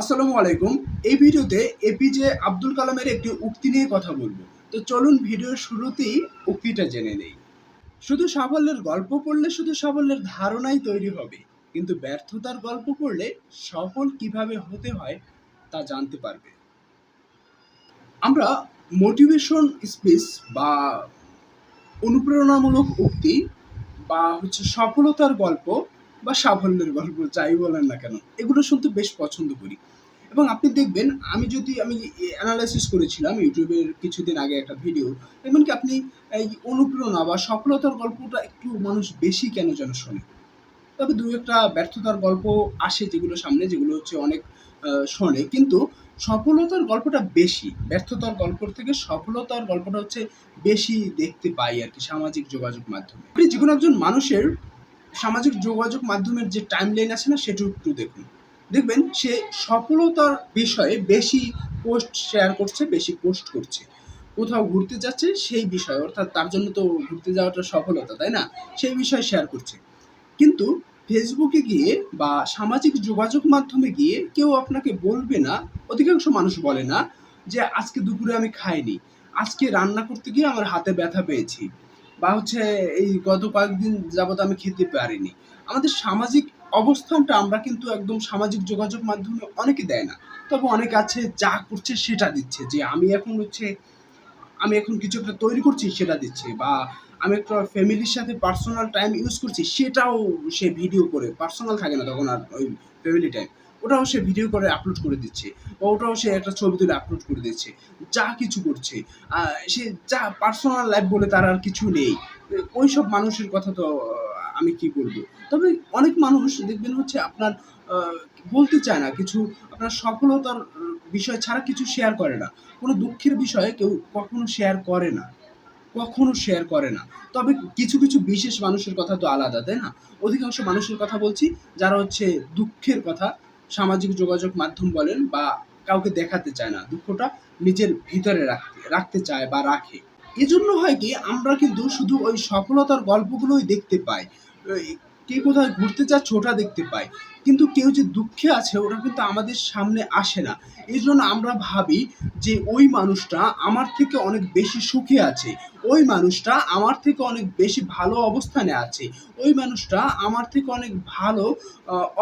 আসসালামু আলাইকুম। এই ভিডিওতে এপিজে আব্দুল কালামের একটি উক্তি নিয়ে কথা বলব। তো চলুন ভিডিওর শুরুতেই উক্তিটা জেনে নেই। শুধু সাফল্যের গল্প পড়লে শুধু সাফল্যের ধারণাই তৈরি হবে, কিন্তু ব্যর্থতার গল্প পড়লে সফল কীভাবে হতে হয় তা জানতে পারবে। আমরা মোটিভেশন স্পিচ বা অনুপ্রেরণামূলক উক্তি বা হচ্ছে সফলতার গল্প বা সাফল্যের গল্প, যাই বলেন না কেন, এগুলো শুনতে বেশ পছন্দ করি। এবং আপনি দেখবেন, আমি যদি আমি অ্যানালাইসিস করেছিলাম ইউটিউবের কিছুদিন আগে একটা ভিডিও দেখবেন কি আপনি এই অনুপ্রেরণা বা সফলতার গল্পটা একটু মানুষ বেশি কেন যেন শোনে? তবে দু একটা ব্যর্থতার গল্প আসে যেগুলো সামনে, যেগুলো হচ্ছে অনেক শোনে। কিন্তু সফলতার গল্পটা বেশি, ব্যর্থতার গল্প থেকে সফলতার গল্পটা হচ্ছে বেশি দেখতে পাই আর কি সামাজিক যোগাযোগ মাধ্যমে। আপনি যে কোনো একজন মানুষের সামাজিক যোগাযোগ মাধ্যমের যে টাইম লাইন আছে না সেটা একটু দেখুন। দেখবেন সে সফলতার বিষয়ে বেশি পোস্ট শেয়ার করছে, বেশি পোস্ট করছে। কোথাও ঘুরতে যাচ্ছে, সেই বিষয়, অর্থাৎ তার জন্য তো ঘুরতে যাওয়াটা সফলতা, তাই না? সেই বিষয়ে শেয়ার করছে। কিন্তু ফেসবুকে গিয়ে বা সামাজিক যোগাযোগ মাধ্যমে গিয়ে কেউ আপনাকে বলবে না, অধিকাংশ মানুষ বলে না, যে আজকে দুপুরে আমি খাইনি, আজকে রান্না করতে গিয়ে আমার হাতে ব্যথা পেয়েছি। বা হচ্ছে এই গত কয়েকদিন যাবত আমি খেতে পারিনি। আমাদের সামাজিক অবস্থানটা আমরা কিন্তু একদম সামাজিক যোগাযোগ মাধ্যমে অনেকে দেয় না। তবে অনেক আছে যা করছে সেটা দিচ্ছে। যে আমি এখন হচ্ছে, আমি এখন কিছু একটা তৈরি করছি সেটা দিচ্ছে বা আমি একটা ফ্যামিলির সাথে পার্সোনাল টাইম ইউজ করছি সেটাও সে ভিডিও করে। পার্সোনাল থাকে না তখন আর ওই ফ্যামিলি টাইম। ওটাও সে ভিডিও করে আপলোড করে দিচ্ছে বা ওটাও সে একটা ছবি তুলে আপলোড করে দিচ্ছে। যা কিছু করছে। সে যা পার্সোনাল লাইফ বলে তার আর কিছু নেই। ওই সব মানুষের কথা তো আমি কি বলব? তবে অনেক মানুষ দেখবেন হচ্ছে আপনার বলতে চায় না। কিছু আপনার সফলতার বিষয় ছাড়া কিছু শেয়ার করে না। কোনো দুঃখের বিষয়ে কেউ কখনো শেয়ার করে না। কখনো শেয়ার করে না। তবে কিছু কিছু বিশেষ মানুষের কথা তো আলাদা, তাই না? অধিকাংশ মানুষের কথা বলছি যারা হচ্ছে দুঃখের কথা সামাজিক যোগাযোগ মাধ্যম বলেন বা কাউকে দেখাতে চায় না, দুঃখটা নিজের ভিতরে রাখতে রাখতে চায় বা রাখে। এজন্য হয় কি, আমরা কিন্তু শুধু ওই সফলতার গল্পগুলোই দেখতে পাই। কে কোথায় ঘুরতে যাচ্ছে ওটা দেখতে পাই। কিন্তু কেউ যে দুঃখে আছে, ওটা কিন্তু আমাদের সামনে আসে না। এই জন্য আমরা ভাবি যে ওই মানুষটা আমার থেকে অনেক বেশি সুখে আছে, ওই মানুষটা আমার থেকে অনেক বেশি ভালো অবস্থানে আছে, ওই মানুষটা আমার থেকে অনেক ভালো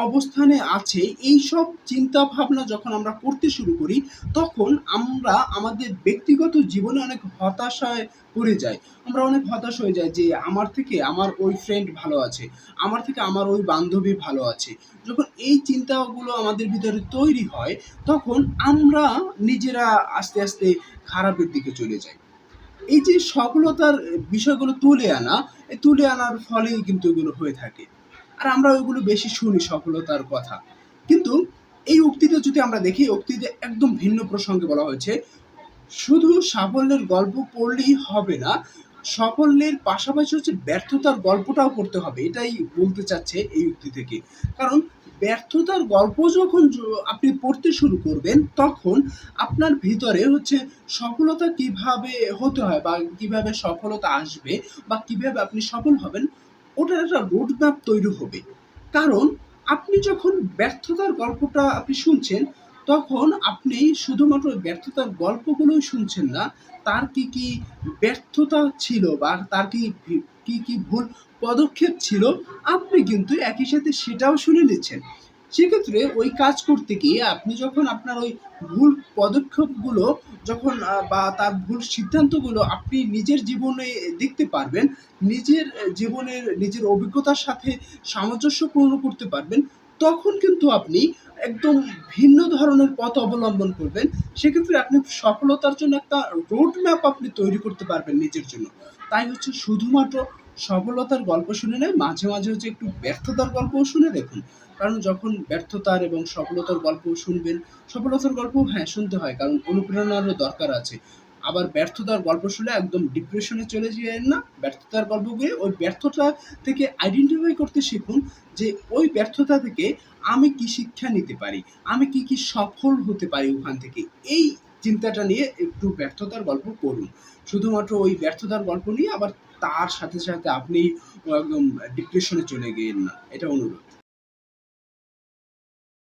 অবস্থানে আছে। এই সব চিন্তা ভাবনা যখন আমরা করতে শুরু করি, তখন আমরা আমাদের ব্যক্তিগত জীবনে অনেক হতাশায় পড়ে যাই। আমরা অনেক হতাশ হয়ে যাই যে আমার থেকে আমার ওই ফ্রেন্ড ভালো আছে, আমার থেকে আমার ওই বান্ধবী ভালো আছে। যখন এই চিন্তাগুলো আমাদের ভিতরে তৈরি হয়, তখন আমরা নিজেরা আস্তে আস্তে খারাপের দিকে চলে যাই। এই যে সফলতার বিষয়গুলো তুলে আনা তুলে আনার ফলেই কিন্তু এগুলো হয়ে থাকে। আর আমরা ওইগুলো বেশি শুনি সফলতার কথা। কিন্তু এই উক্তিতে যদি আমরা দেখি উক্তিতে একদম ভিন্ন প্রসঙ্গে বলা হয়েছে, শুধু সাফল্যের গল্প পড়লেই হবে না সাফল্যের পাশাপাশি হচ্ছে ব্যর্থতার গল্পটাও পড়তে হবে, এটাই বলতে চাচ্ছে এই উক্তি থেকে। কারণ ব্যর্থতার গল্প যখন আপনি পড়তে শুরু করবেন, তখন আপনার ভিতরে হচ্ছে সফলতা কীভাবে হতে হয় বা কীভাবে সফলতা আসবে বা কীভাবে আপনি সফল হবেন, ওটার একটা রোড ম্যাপ তৈরি হবে। কারণ আপনি যখন ব্যর্থতার গল্পটা আপনি শুনছেন তখন আপনি শুধুমাত্র ব্যর্থতার গল্পগুলোই শুনছেন না, তার কি কি ব্যর্থতা ছিল বা তার কি কি কি ভুল পদক্ষেপ ছিল, আপনি কিন্তু একই সাথে সেটাও শুনে নিচ্ছেন। সেক্ষেত্রে ওই কাজ করতে গিয়ে আপনি যখন আপনার ওই ভুল পদক্ষেপগুলো যখন বা তার ভুল সিদ্ধান্তগুলো আপনি নিজের জীবনে দেখতে পারবেন, নিজের জীবনের, নিজের অভিজ্ঞতার সাথে সামঞ্জস্যপূর্ণ করতে পারবেন, তখন কিন্তু আপনি একদম ভিন্ন ধরনের পথ অবলম্বন করবেন, সেক্ষেত্রে আপনি সফলতার জন্য একটা রোড ম্যাপ আপনি তৈরি করতে পারবেন নিজের জন্য। তাই হচ্ছে শুধুমাত্র সফলতার গল্প শুনে নেয়, মাঝে মাঝে হচ্ছে একটু ব্যর্থতার গল্পও শুনে দেখুন। কারণ যখন ব্যর্থতার এবং সফলতার গল্প শুনবেন, সফলতার গল্প হ্যাঁ শুনতে হয়, কারণ অনুপ্রেরণারও দরকার আছে। আবার ব্যর্থতার গল্প শুনে একদম ডিপ্রেশনে চলে যাবেন না। ব্যর্থতার গল্প গিয়ে ওই ব্যর্থতা থেকে আইডেন্টিফাই করতে শিখুন যে ওই ব্যর্থতা থেকে আমি কি শিক্ষা নিতে পারি, আমি কি কি সফল হতে পারি ওখান থেকে। এই চিন্তাটা নিয়ে একটু ব্যর্থতার গল্প করুন শুধুমাত্র ওই ব্যর্থতার গল্প নিয়ে আবার তার সাথে সাথে আপনি একদম ডিপ্রেশনে চলে গেলেন না। এটা অনুরোধ।